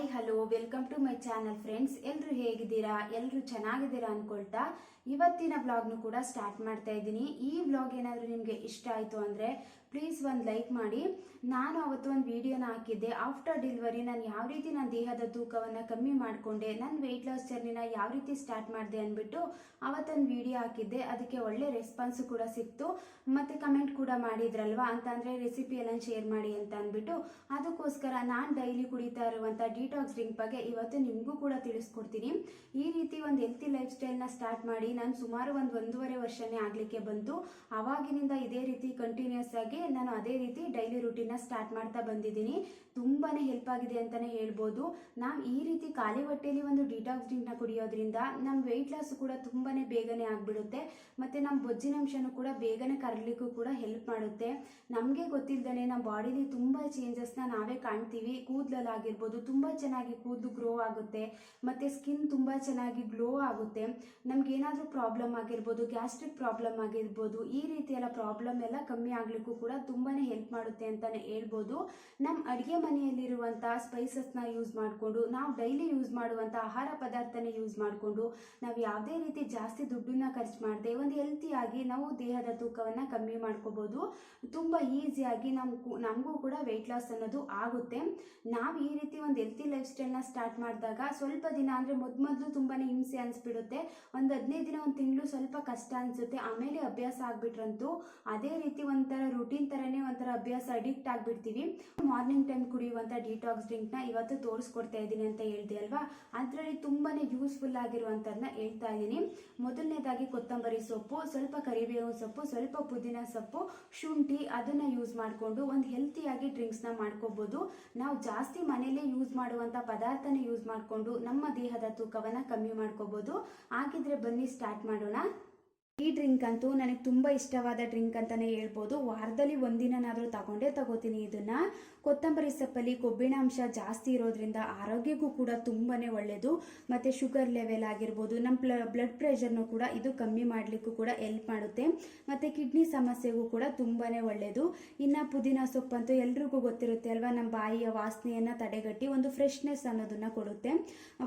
mais hello welcome to my channel friends ಎಲ್ಲರೂ ಹೇಗಿದ್ದೀರಾ? ಎಲ್ಲರೂ ಚೆನ್ನಾಗಿದ್ದೀರಾ ಅನ್ಕೊಳ್ತಾ ಇವತ್ತಿನ ಬ್ಲಾಗ್ನು ಕೂಡ ಸ್ಟಾರ್ಟ್ ಮಾಡ್ತಾ ಇದ್ದೀನಿ. ಈ ಬ್ಲಾಗ್ ಏನಾದರೂ ನಿಮಗೆ ಇಷ್ಟ ಆಯಿತು ಅಂದರೆ ಪ್ಲೀಸ್ ಒಂದು ಲೈಕ್ ಮಾಡಿ. ನಾನು ಅವತ್ತು ಒಂದು ವಿಡಿಯೋನ ಹಾಕಿದ್ದೆ. ಆಫ್ಟರ್ ಡೆಲಿವರಿ ನಾನು ಯಾವ ರೀತಿ ನನ್ನ ದೇಹದ ತೂಕವನ್ನು ಕಮ್ಮಿ ಮಾಡಿಕೊಂಡೆ ನನ್ನ ವೆಯ್ಟ್ ಲಾಸ್ ಜರ್ನಿನ ಯಾವ ರೀತಿ ಸ್ಟಾರ್ಟ್ ಮಾಡಿದೆ ಅಂದ್ಬಿಟ್ಟು ಅವತ್ತೊಂದು ವಿಡಿಯೋ ಹಾಕಿದ್ದೆ. ಅದಕ್ಕೆ ಒಳ್ಳೆ ರೆಸ್ಪಾನ್ಸು ಕೂಡ ಸಿಕ್ತು. ಮತ್ತು ಕಮೆಂಟ್ ಕೂಡ ಮಾಡಿದ್ರಲ್ವಾ? ಅಂತಂದರೆ ರೆಸಿಪಿ ಎಲ್ಲ ಶೇರ್ ಮಾಡಿ ಅಂತ ಅಂದ್ಬಿಟ್ಟು ಅದಕ್ಕೋಸ್ಕರ ನಾನು ಡೈಲಿ ಕುಡಿತಾ ಇರುವಂಥ ಡಿಟಾಕ್ಸ್ ಡ್ರಿಂಕ್ ಬಗ್ಗೆ ಇವತ್ತು ನಿಮಗೂ ಕೂಡ ತಿಳಿಸ್ಕೊಡ್ತೀನಿ. ಈ ರೀತಿ ಒಂದು ಹೆಲ್ತಿ ಲೈಫ್ ಸ್ಟೈಲ್ನ ಸ್ಟಾರ್ಟ್ ಮಾಡಿ ನಾನು ಸುಮಾರು ಒಂದು ಒಂದೂವರೆ ವರ್ಷನೇ ಆಗಲಿಕ್ಕೆ ಬಂತು. ಅವಾಗಿನಿಂದ ಇದೇ ರೀತಿ ಕಂಟಿನ್ಯೂಸ್ ಆಗಿ ನಾನು ಅದೇ ರೀತಿ ಡೈಲಿ ರುಟೀನ್ನ ಸ್ಟಾರ್ಟ್ ಮಾಡ್ತಾ ಬಂದಿದ್ದೀನಿ. ತುಂಬಾ ಹೆಲ್ಪ್ ಆಗಿದೆ ಅಂತಲೇ ಹೇಳ್ಬೋದು. ನಾವು ಈ ರೀತಿ ಖಾಲಿ ಹೊಟ್ಟೆಯಲ್ಲಿ ಒಂದು ಡಿಟಾಕ್ಸ್ ಡ್ರಿಂಕ್ನ ಕುಡಿಯೋದ್ರಿಂದ ನಮ್ಮ ವೆಯ್ಟ್ ಲಾಸ್ ಕೂಡ ತುಂಬಾ ಬೇಗನೆ ಆಗಿಬಿಡುತ್ತೆ. ಮತ್ತು ನಮ್ಮ ಬೊಜ್ಜಿನಂಶನೂ ಕೂಡ ಬೇಗನೆ ಕರಗಲಿಕ್ಕೂ ಕೂಡ ಹೆಲ್ಪ್ ಮಾಡುತ್ತೆ. ನಮಗೆ ಗೊತ್ತಿಲ್ಲದೇ ನಮ್ಮ ಬಾಡಿಲಿ ತುಂಬ ಚೇಂಜಸ್ನ ನಾವೇ ಕಾಣ್ತೀವಿ. ಕೂದಲಲ್ಲಾಗಿರ್ಬೋದು, ತುಂಬ ಚೆನ್ನಾಗಿ ಕೂದಲು ಗ್ರೋ ಆಗುತ್ತೆ, ಮತ್ತು ಸ್ಕಿನ್ ತುಂಬ ಚೆನ್ನಾಗಿ ಗ್ಲೋ ಆಗುತ್ತೆ. ನಮಗೇನಾದರೂ ಪ್ರಾಬ್ಲಮ್ ಆಗಿರ್ಬೋದು ಗ್ಯಾಸ್ಟ್ರಿಕ್ ಪ್ರಾಬ್ಲಮ್ ಆಗಿರ್ಬೋದು, ಈ ರೀತಿ ಪ್ರಾಬ್ಲಮ್ ಎಲ್ಲ ಕಮ್ಮಿ ಆಗಲಿಕ್ಕೂ ಕೂಡ ತುಂಬಾ ಹೆಲ್ಪ್ ಮಾಡುತ್ತೆ ಅಂತಲೇ ಹೇಳ್ಬೋದು. ನಮ್ಮ ಅಡುಗೆ ಮನೆಯಲ್ಲಿರುವಂಥ ಸ್ಪೈಸಸ್ನ ಯೂಸ್ ಮಾಡಿಕೊಂಡು, ನಾವು ಡೈಲಿ ಯೂಸ್ ಮಾಡುವಂಥ ಆಹಾರ ಪದಾರ್ಥನ ಯೂಸ್ ಮಾಡಿಕೊಂಡು, ನಾವು ಯಾವುದೇ ರೀತಿ ಜಾಸ್ತಿ ದುಡ್ಡನ್ನ ಖರ್ಚು ಮಾಡದೆ, ಒಂದು ಹೆಲ್ತಿಯಾಗಿ ನಾವು ದೇಹದ ತೂಕವನ್ನು ಕಮ್ಮಿ ಮಾಡ್ಕೋಬೋದು. ತುಂಬ ಈಸಿಯಾಗಿ ನಮ್ಗೂ, ನಮಗೂ ಕೂಡ ವೆಯ್ಟ್ ಲಾಸ್ ಅನ್ನೋದು ಆಗುತ್ತೆ. ನಾವು ಈ ರೀತಿ ಒಂದು ಹೆಲ್ತಿ ಲೈಫ್ ಸ್ಟೈಲ್ನ ಸ್ಟಾರ್ಟ್ ಮಾಡಿದಾಗ ಸ್ವಲ್ಪ ದಿನ ಅಂದರೆ ಮೊದಲು ಮೊದಲು ತುಂಬಾ ಹಿಂಸೆ ಅನಿಸ್ಬಿಡುತ್ತೆ. ಒಂದು ಹದಿನೈದು ದಿನ, ಒಂದು ತಿಂಗಳು ಸ್ವಲ್ಪ ಕಷ್ಟ ಅನಿಸುತ್ತೆ. ಆಮೇಲೆ ಅಭ್ಯಾಸ ಆಗಿಬಿಟ್ರಂತೂ ಅದೇ ರೀತಿ ಒಂಥರ ರುಟೀನ್ ಥರನೇ ಒಂಥರ ಅಭ್ಯಾಸ ಅಡಿಕ್ಟ್ ಆಗಿಬಿಡ್ತೀವಿ ಮಾರ್ನಿಂಗ್ ಟೈಮ್ ಕುಡಿಯುವಂಥ ಡಿಟಾಕ್ಸ್ ಡ್ರಿಂಕ್ನ ಇವತ್ತು ತೋರಿಸ್ಕೊಡ್ತಾ ಇದ್ದೀನಿ ಅಂತ ಹೇಳ್ದೆ ಅಲ್ವಾ? ಅದರಲ್ಲಿ ತುಂಬಾ ಯೂಸ್ಫುಲ್ ಆಗಿರುವಂಥದ್ದನ್ನ ಹೇಳ್ತಾ ಇದ್ದೀನಿ. ಮೊದಲನೇದಾಗಿ ಕೊತ್ತಂಬರಿ ಸೊಪ್ಪು, ಸ್ವಲ್ಪ ಕರಿಬೇವು ಸೊಪ್ಪು, ಸ್ವಲ್ಪ ಪುದೀನ ಸೊಪ್ಪು, ಶುಂಠಿ ಅದನ್ನು ಯೂಸ್ ಮಾಡಿಕೊಂಡು ಒಂದು ಹೆಲ್ತಿಯಾಗಿ ಡ್ರಿಂಕ್ಸ್ನ ಮಾಡ್ಕೋಬೋದು. ನಾವು ಜಾಸ್ತಿ ಮನೆಯಲ್ಲೇ ಯೂಸ್ ಮಾಡುವಂಥ ಪದಾರ್ಥನ ಯೂಸ್ ಮಾಡಿಕೊಂಡು ನಮ್ಮ ದೇಹದ ತೂಕವನ್ನು ಕಮ್ಮಿ ಮಾಡ್ಕೋಬೋದು. ಹಾಗಿದ್ರೆ ಬನ್ನಿ ಸ್ಟಾರ್ಟ್ ಮಾಡೋಣ. ಈ ಡ್ರಿಂಕ್ ಅಂತೂ ನನಗೆ ತುಂಬ ಇಷ್ಟವಾದ ಡ್ರಿಂಕ್ ಅಂತಲೇ ಹೇಳ್ಬೋದು. ವಾರದಲ್ಲಿ ಒಂದಿನನಾದರೂ ತಗೊಂಡೇ ತಗೋತೀನಿ ಇದನ್ನು. ಕೊತ್ತಂಬರಿ ಸೊಪ್ಪಲ್ಲಿ ಕೊಬ್ಬಿನಾಂಶ ಜಾಸ್ತಿ ಇರೋದ್ರಿಂದ ಆರೋಗ್ಯಕ್ಕೂ ಕೂಡ ತುಂಬಾ ಒಳ್ಳೆಯದು ಮತ್ತು ಶುಗರ್ ಲೆವೆಲ್ ಆಗಿರ್ಬೋದು ನಮ್ಮ ಬ್ಲಡ್ ಪ್ರೆಷರ್ನೂ ಕೂಡ ಇದು ಕಮ್ಮಿ ಮಾಡಲಿಕ್ಕೂ ಕೂಡ ಹೆಲ್ಪ್ ಮಾಡುತ್ತೆ. ಮತ್ತು ಕಿಡ್ನಿ ಸಮಸ್ಯೆಗೂ ಕೂಡ ತುಂಬಾ ಒಳ್ಳೆಯದು ಇನ್ನು ಪುದೀನ ಸೊಪ್ಪಂತೂ ಎಲ್ರಿಗೂ ಗೊತ್ತಿರುತ್ತೆ ಅಲ್ವಾ? ನಮ್ಮ ಬಾಯಿಯ ವಾಸನೆಯನ್ನು ತಡೆಗಟ್ಟಿ ಒಂದು ಫ್ರೆಶ್ನೆಸ್ ಅನ್ನೋದನ್ನು ಕೊಡುತ್ತೆ.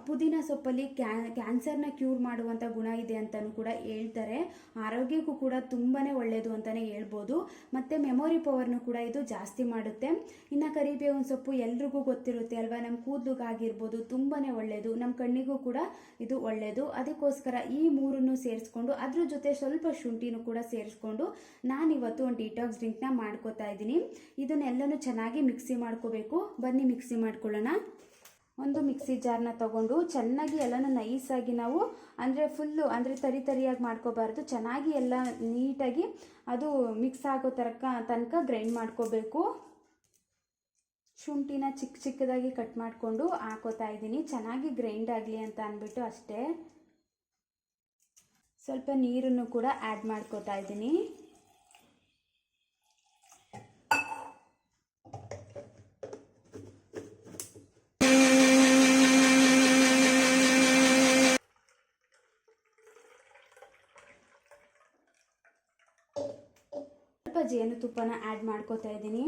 ಪುದೀನ ಸೊಪ್ಪಲ್ಲಿ ಕ್ಯಾ, ಕ್ಯಾನ್ಸರ್ನ ಕ್ಯೂರ್ ಮಾಡುವಂಥ ಗುಣ ಇದೆ ಅಂತಲೂ ಕೂಡ ಹೇಳ್ತಾರೆ. ಆರೋಗ್ಯಕ್ಕೂ ಕೂಡ ತುಂಬಾ ಒಳ್ಳೆಯದು ಅಂತಲೇ ಹೇಳ್ಬೋದು. ಮತ್ತು ಮೆಮೊರಿ ಪವರ್ನು ಕೂಡ ಇದು ಜಾಸ್ತಿ ಮಾಡುತ್ತೆ. ಇನ್ನು ಕರಿಬೇವಿನ ಸೊಪ್ಪು ಎಲ್ರಿಗೂ ಗೊತ್ತಿರುತ್ತೆ ಅಲ್ವಾ? ನಮ್ಮ ಕೂದಲಿಗಾಗಿರ್ಬೋದು ತುಂಬಾ ಒಳ್ಳೆಯದು ನಮ್ಮ ಕಣ್ಣಿಗೂ ಕೂಡ ಇದು ಒಳ್ಳೆಯದು ಅದಕ್ಕೋಸ್ಕರ ಈ ಮೂರನ್ನು ಸೇರಿಸ್ಕೊಂಡು, ಅದ್ರ ಜೊತೆ ಸ್ವಲ್ಪ ಶುಂಠಿನೂ ಕೂಡ ಸೇರಿಸ್ಕೊಂಡು ನಾನಿವತ್ತು ಒಂದು ಡಿಟಾಕ್ಸ್ ಡ್ರಿಂಕ್ನ ಮಾಡ್ಕೋತಾ ಇದ್ದೀನಿ. ಇದನ್ನೆಲ್ಲನೂ ಚೆನ್ನಾಗಿ ಮಿಕ್ಸಿ ಮಾಡ್ಕೋಬೇಕು. ಬನ್ನಿ ಮಿಕ್ಸಿ ಮಾಡ್ಕೊಳ್ಳೋಣ. ಒಂದು ಮಿಕ್ಸಿ ಜಾರ್ನ ತಗೊಂಡು ಚೆನ್ನಾಗಿ ಎಲ್ಲನೂ ನೈಸಾಗಿ ನಾವು, ಅಂದರೆ ಫುಲ್ಲು, ಅಂದರೆ ತರಿ ತರಿಯಾಗಿ ಮಾಡ್ಕೋಬಾರ್ದು. ಚೆನ್ನಾಗಿ ಎಲ್ಲ ನೀಟಾಗಿ ಅದು ಮಿಕ್ಸ್ ಆಗೋ ತರಕ, ತನಕ ಗ್ರೈಂಡ್ ಮಾಡ್ಕೋಬೇಕು. ಶುಂಠಿನ ಚಿಕ್ಕ ಚಿಕ್ಕದಾಗಿ ಕಟ್ ಮಾಡಿಕೊಂಡು ಹಾಕೋತಾ ಇದ್ದೀನಿ. ಚೆನ್ನಾಗಿ ಗ್ರೈಂಡ್ ಆಗಲಿ ಅಂತ ಅಂದ್ಬಿಟ್ಟು ಅಷ್ಟೇ. ಸ್ವಲ್ಪ ನೀರನ್ನು ಕೂಡ ಆ್ಯಡ್ ಮಾಡ್ಕೋತಾ ಇದ್ದೀನಿ. ಜೇನುತುಪ್ಪನ ಆ್ಯಡ್ ಮಾಡ್ಕೋತಾ ಇದ್ದೀನಿ.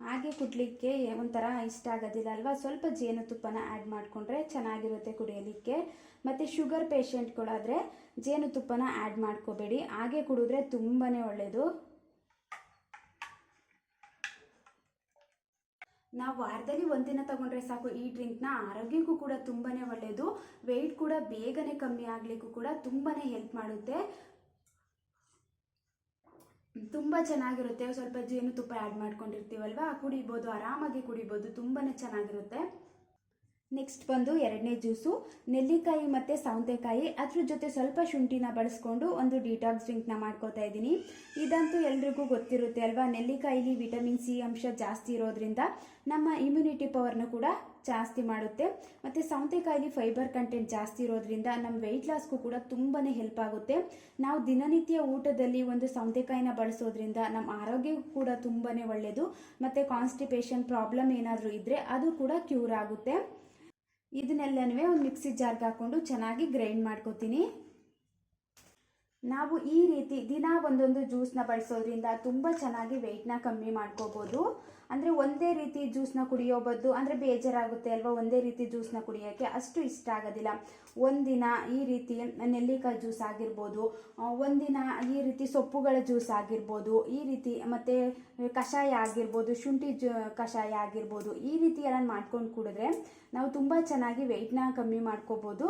ಹಾಗೆ ಕುಡಲಿಕ್ಕೆ ಒಂಥರ ಇಷ್ಟ ಆಗೋದಿಲ್ಲ ಅಲ್ವಾ? ಸ್ವಲ್ಪ ಜೇನುತುಪ್ಪನ ಆ್ಯಡ್ ಮಾಡಿಕೊಂಡ್ರೆ ಚೆನ್ನಾಗಿರುತ್ತೆ ಕುಡಿಯಲಿಕ್ಕೆ. ಮತ್ತು ಶುಗರ್ ಪೇಷೆಂಟ್ಗಳಾದರೆ ಜೇನುತುಪ್ಪನ ಆ್ಯಡ್ ಮಾಡ್ಕೋಬೇಡಿ. ಹಾಗೆ ಕುಡಿದ್ರೆ ತುಂಬಾ ಒಳ್ಳೆಯದು ನಾವು ವಾರದಲ್ಲಿ ಒಂದಿನ ತಗೊಂಡ್ರೆ ಸಾಕು ಈ ಡ್ರಿಂಕ್ನ ಆರೋಗ್ಯಕ್ಕೂ ಕೂಡ ತುಂಬಾ ಒಳ್ಳೆಯದು ವೆಯ್ಟ್ ಕೂಡ ಬೇಗನೆ ಕಮ್ಮಿ ಆಗಲಿಕ್ಕೂ ಕೂಡ ತುಂಬಾ ಹೆಲ್ಪ್ ಮಾಡುತ್ತೆ. ತುಂಬ ಚೆನ್ನಾಗಿರುತ್ತೆ. ಸ್ವಲ್ಪ ಜೇನುತುಪ್ಪ ಆ್ಯಡ್ ಮಾಡ್ಕೊಂಡಿರ್ತೀವಲ್ವ? ಕುಡಿಬೋದು, ಆರಾಮಾಗಿ ಕುಡಿಬೋದು ತುಂಬಾ ಚೆನ್ನಾಗಿರುತ್ತೆ. ನೆಕ್ಸ್ಟ್ ಬಂದು ಎರಡನೇ ಜ್ಯೂಸು. ನೆಲ್ಲಿಕಾಯಿ ಮತ್ತು ಸೌತೆಕಾಯಿ, ಅದ್ರ ಜೊತೆ ಸ್ವಲ್ಪ ಶುಂಠಿನ ಬಳಸ್ಕೊಂಡು ಒಂದು ಡಿಟಾಕ್ಸ್ ಡ್ರಿಂಕ್ನ ಮಾಡ್ಕೋತಾ ಇದ್ದೀನಿ. ಇದಂತೂ ಎಲ್ರಿಗೂ ಗೊತ್ತಿರುತ್ತೆ ಅಲ್ವಾ? ನೆಲ್ಲಿಕಾಯಿಲಿ ವಿಟಮಿನ್ ಸಿ ಅಂಶ ಜಾಸ್ತಿ ಇರೋದ್ರಿಂದ ನಮ್ಮ ಇಮ್ಯುನಿಟಿ ಪವರ್ನ ಕೂಡ ಜಾಸ್ತಿ ಮಾಡುತ್ತೆ. ಮತ್ತು ಸೌತೆಕಾಯಿಲಿ ಫೈಬರ್ ಕಂಟೆಂಟ್ ಜಾಸ್ತಿ ಇರೋದ್ರಿಂದ ನಮ್ಮ ವೆಯ್ಟ್ ಲಾಸ್ಗೂ ಕೂಡ ತುಂಬಾ ಹೆಲ್ಪ್ ಆಗುತ್ತೆ. ನಾವು ದಿನನಿತ್ಯ ಊಟದಲ್ಲಿ ಒಂದು ಸೌತೆಕಾಯಿನ ಬಳಸೋದ್ರಿಂದ ನಮ್ಮ ಆರೋಗ್ಯಕ್ಕೂ ಕೂಡ ತುಂಬಾ ಒಳ್ಳೆಯದು ಮತ್ತು ಕಾನ್ಸ್ಟಿಪೇಷನ್ ಪ್ರಾಬ್ಲಮ್ ಏನಾದರೂ ಇದ್ದರೆ ಅದು ಕೂಡ ಕ್ಯೂರ್ ಆಗುತ್ತೆ. ಇದನ್ನೆಲ್ಲನೂ ಒಂದು ಮಿಕ್ಸಿ ಜಾರ್ಗೆ ಹಾಕ್ಕೊಂಡು ಚೆನ್ನಾಗಿ ಗ್ರೈಂಡ್ ಮಾಡ್ಕೋತೀನಿ. ನಾವು ಈ ರೀತಿ ದಿನ ಒಂದೊಂದು ಜ್ಯೂಸ್ನ ಬಳಸೋದ್ರಿಂದ ತುಂಬ ಚೆನ್ನಾಗಿ ವೆಯ್ಟ್ನ ಕಮ್ಮಿ ಮಾಡ್ಕೋಬೋದು. ಅಂದರೆ ಒಂದೇ ರೀತಿ ಜ್ಯೂಸ್ನ ಕುಡಿಯೋ ಬದ್ದು ಅಂದರೆ ಬೇಜಾರಾಗುತ್ತೆ ಅಲ್ವಾ? ಒಂದೇ ರೀತಿ ಜ್ಯೂಸ್ನ ಕುಡಿಯೋಕ್ಕೆ ಅಷ್ಟು ಇಷ್ಟ ಆಗೋದಿಲ್ಲ. ಒಂದಿನ ಈ ರೀತಿ ನೆಲ್ಲಿಕಾಯಿ ಜ್ಯೂಸ್ ಆಗಿರ್ಬೋದು ಒಂದಿನ ಈ ರೀತಿ ಸೊಪ್ಪುಗಳ ಜ್ಯೂಸ್ ಆಗಿರ್ಬೋದು, ಈ ರೀತಿ ಮತ್ತು ಕಷಾಯ ಆಗಿರ್ಬೋದು, ಶುಂಠಿ ಜ, ಕಷಾಯ ಆಗಿರ್ಬೋದು, ಈ ರೀತಿ ಎಲ್ಲ ಮಾಡ್ಕೊಂಡು ಕುಡಿದ್ರೆ ನಾವು ತುಂಬ ಚೆನ್ನಾಗಿ ವೆಯ್ಟ್ನ ಕಮ್ಮಿ ಮಾಡ್ಕೋಬೋದು.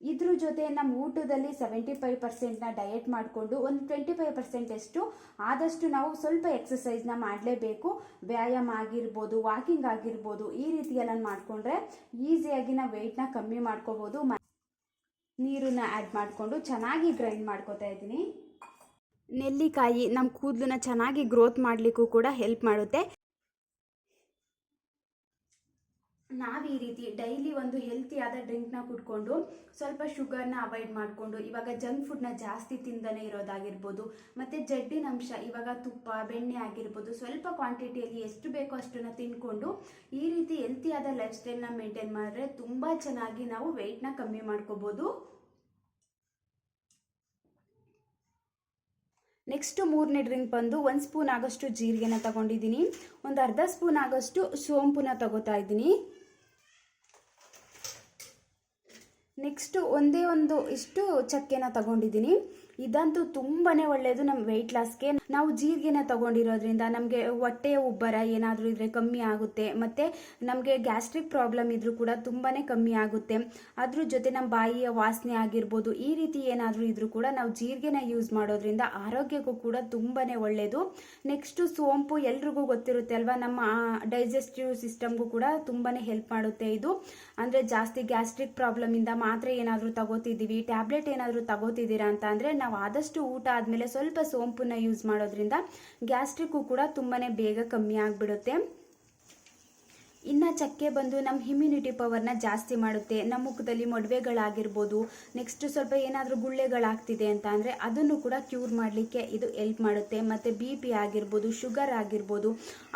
ಇದ್ರ ಜೊತೆ ನಮ್ಮ ಊಟದಲ್ಲಿ ಸೆವೆಂಟಿ ಫೈವ್ ಪರ್ಸೆಂಟ್ನ ಡಯೆಟ್ ಮಾಡಿಕೊಂಡು ಒಂದು ಟ್ವೆಂಟಿ ಫೈವ್ ಪರ್ಸೆಂಟ್ ಎಷ್ಟು ಆದಷ್ಟು ನಾವು ಸ್ವಲ್ಪ ಎಕ್ಸಸೈಸ್ನ ಮಾಡಲೇಬೇಕು. ವ್ಯಾಯಾಮ ಆಗಿರ್ಬೋದು ವಾಕಿಂಗ್ ಆಗಿರ್ಬೋದು, ಈ ರೀತಿಯೆಲ್ಲ ಮಾಡಿಕೊಂಡ್ರೆ ಈಸಿಯಾಗಿ ನಾವು ವೆಯ್ಟ್ನ ಕಮ್ಮಿ ಮಾಡ್ಕೋಬೋದು. ನೀರನ್ನ ಆ್ಯಡ್ ಮಾಡಿಕೊಂಡು ಚೆನ್ನಾಗಿ ಗ್ರೈಂಡ್ ಮಾಡ್ಕೋತಾ ಇದ್ದೀನಿ. ನೆಲ್ಲಿಕಾಯಿ ನಮ್ಮ ಕೂದಲನ್ನ ಚೆನ್ನಾಗಿ ಗ್ರೋತ್ ಮಾಡಲಿಕ್ಕೂ ಕೂಡ ಹೆಲ್ಪ್ ಮಾಡುತ್ತೆ. ನಾವು ಈ ರೀತಿ ಡೈಲಿ ಒಂದು ಹೆಲ್ತಿಯಾದ ಡ್ರಿಂಕ್ನ ಕುಡ್ಕೊಂಡು ಸ್ವಲ್ಪ ಶುಗರ್ನ ಅವಾಯ್ಡ್ ಮಾಡಿಕೊಂಡು ಇವಾಗ ಜಂಕ್ ಫುಡ್ನ ಜಾಸ್ತಿ ತಿಂದನೇ ಇರೋದಾಗಿರ್ಬೋದು, ಮತ್ತು ಜಡ್ಡಿನ ಅಂಶ ಇವಾಗ ತುಪ್ಪ, ಬೆಣ್ಣೆ ಆಗಿರ್ಬೋದು, ಸ್ವಲ್ಪ ಕ್ವಾಂಟಿಟಿಯಲ್ಲಿ ಎಷ್ಟು ಬೇಕೋ ಅಷ್ಟನ್ನು ತಿನ್ಕೊಂಡು ಈ ರೀತಿ ಹೆಲ್ತಿಯಾದ ಲೈಫ್ ಸ್ಟೈಲ್ನ ಮೇಂಟೈನ್ ಮಾಡಿದ್ರೆ ತುಂಬ ಚೆನ್ನಾಗಿ ನಾವು ವೆಯ್ಟ್ನ ಕಮ್ಮಿ ಮಾಡ್ಕೋಬೋದು. ನೆಕ್ಸ್ಟು ಮೂರನೇ ಡ್ರಿಂಕ್ ಬಂದು ಒಂದು ಸ್ಪೂನ್ ಆಗೋಷ್ಟು ಜೀರಿಗೆನ ತಗೊಂಡಿದ್ದೀನಿ, ಒಂದು ಅರ್ಧ ಸ್ಪೂನ್ ಆಗೋಷ್ಟು ಸೋಂಪುನ ತಗೋತಾ ಇದ್ದೀನಿ. ನೆಕ್ಸ್ಟು ಒಂದೇ ಒಂದು ಇಷ್ಟು ಚಕ್ಕೆನ ತಗೊಂಡಿದ್ದೀನಿ. ಇದಂತೂ ತುಂಬಾ ಒಳ್ಳೆಯದು ನಮ್ಮ ವೆಯ್ಟ್ ಲಾಸ್ಗೆ ನಾವು ಜೀರಿಗೆನ ತಗೊಂಡಿರೋದ್ರಿಂದ ನಮಗೆ ಹೊಟ್ಟೆಯ ಉಬ್ಬರ ಏನಾದರೂ ಇದ್ರೆ ಕಮ್ಮಿ ಆಗುತ್ತೆ. ಮತ್ತು ನಮಗೆ ಗ್ಯಾಸ್ಟ್ರಿಕ್ ಪ್ರಾಬ್ಲಮ್ ಇದ್ರೂ ಕೂಡ ತುಂಬಾ ಕಮ್ಮಿ ಆಗುತ್ತೆ. ಅದ್ರ ಜೊತೆ ನಮ್ಮ ಬಾಯಿಯ ವಾಸನೆ ಆಗಿರ್ಬೋದು, ಈ ರೀತಿ ಏನಾದರೂ ಇದ್ರೂ ಕೂಡ ನಾವು ಜೀರಿಗೆನ ಯೂಸ್ ಮಾಡೋದ್ರಿಂದ ಆರೋಗ್ಯಕ್ಕೂ ಕೂಡ ತುಂಬಾ ಒಳ್ಳೆಯದು ನೆಕ್ಸ್ಟು ಸೋಂಪು ಎಲ್ರಿಗೂ ಗೊತ್ತಿರುತ್ತೆ ಅಲ್ವಾ? ನಮ್ಮ ಡೈಜೆಸ್ಟಿವ್ ಸಿಸ್ಟಮ್ಗೂ ಕೂಡ ತುಂಬಾ ಹೆಲ್ಪ್ ಮಾಡುತ್ತೆ ಇದು. ಅಂದರೆ ಜಾಸ್ತಿ ಗ್ಯಾಸ್ಟ್ರಿಕ್ ಪ್ರಾಬ್ಲಮಿಂದ ಮಾತ್ರೆ ಏನಾದರೂ ತಗೋತಿದ್ದೀವಿ ಟ್ಯಾಬ್ಲೆಟ್ ಏನಾದರೂ ತಗೋತಿದ್ದೀರಾ ಅಂತ ಅಂದರೆ ನಾವು ಆದಷ್ಟು ಊಟ ಆದಮೇಲೆ ಸ್ವಲ್ಪ ಸೋಂಪನ್ನು ಯೂಸ್ ಮಾಡೋದ್ರಿಂದ ಗ್ಯಾಸ್ಟ್ರಿಕ್ಕು ಕೂಡ ತುಂಬಾ ಬೇಗ ಕಮ್ಮಿ ಆಗಿಬಿಡುತ್ತೆ. ಇನ್ನು ಚಕ್ಕೆ ಬಂದು ನಮ್ಮ ಇಮ್ಯುನಿಟಿ ಪವರ್ನ ಜಾಸ್ತಿ ಮಾಡುತ್ತೆ. ನಮ್ಮ ಮುಖದಲ್ಲಿ ಮೊಡವೆಗಳಾಗಿರ್ಬೋದು ನೆಕ್ಸ್ಟ್ ಸ್ವಲ್ಪ ಏನಾದರೂ ಗುಳ್ಳೆಗಳಾಗ್ತಿದೆ ಅಂತ ಅಂದರೆ ಅದನ್ನು ಕೂಡ ಕ್ಯೂರ್ ಮಾಡಲಿಕ್ಕೆ ಇದು ಹೆಲ್ಪ್ ಮಾಡುತ್ತೆ. ಮತ್ತು ಬಿ ಪಿ ಆಗಿರ್ಬೋದು ಶುಗರ್ ಆಗಿರ್ಬೋದು,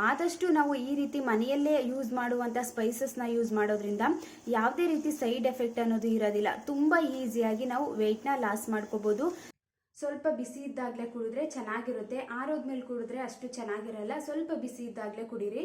ಆದಷ್ಟು ನಾವು ಈ ರೀತಿ ಮನೆಯಲ್ಲೇ ಯೂಸ್ ಮಾಡುವಂಥ ಸ್ಪೈಸಸ್ನ ಯೂಸ್ ಮಾಡೋದ್ರಿಂದ ಯಾವುದೇ ರೀತಿ ಸೈಡ್ ಎಫೆಕ್ಟ್ ಅನ್ನೋದು ಇರೋದಿಲ್ಲ. ತುಂಬ ಈಸಿಯಾಗಿ ನಾವು ವೆಯ್ಟ್ನ ಲಾಸ್ ಮಾಡ್ಕೋಬೋದು. ಸ್ವಲ್ಪ ಬಿಸಿ ಇದ್ದಾಗಲೇ ಕುಡಿದ್ರೆ ಚೆನ್ನಾಗಿರುತ್ತೆ. ಆರೋದ್ಮೇಲೆ ಕುಡಿದ್ರೆ ಅಷ್ಟು ಚೆನ್ನಾಗಿರಲ್ಲ. ಸ್ವಲ್ಪ ಬಿಸಿ ಇದ್ದಾಗಲೇ ಕುಡೀರಿ.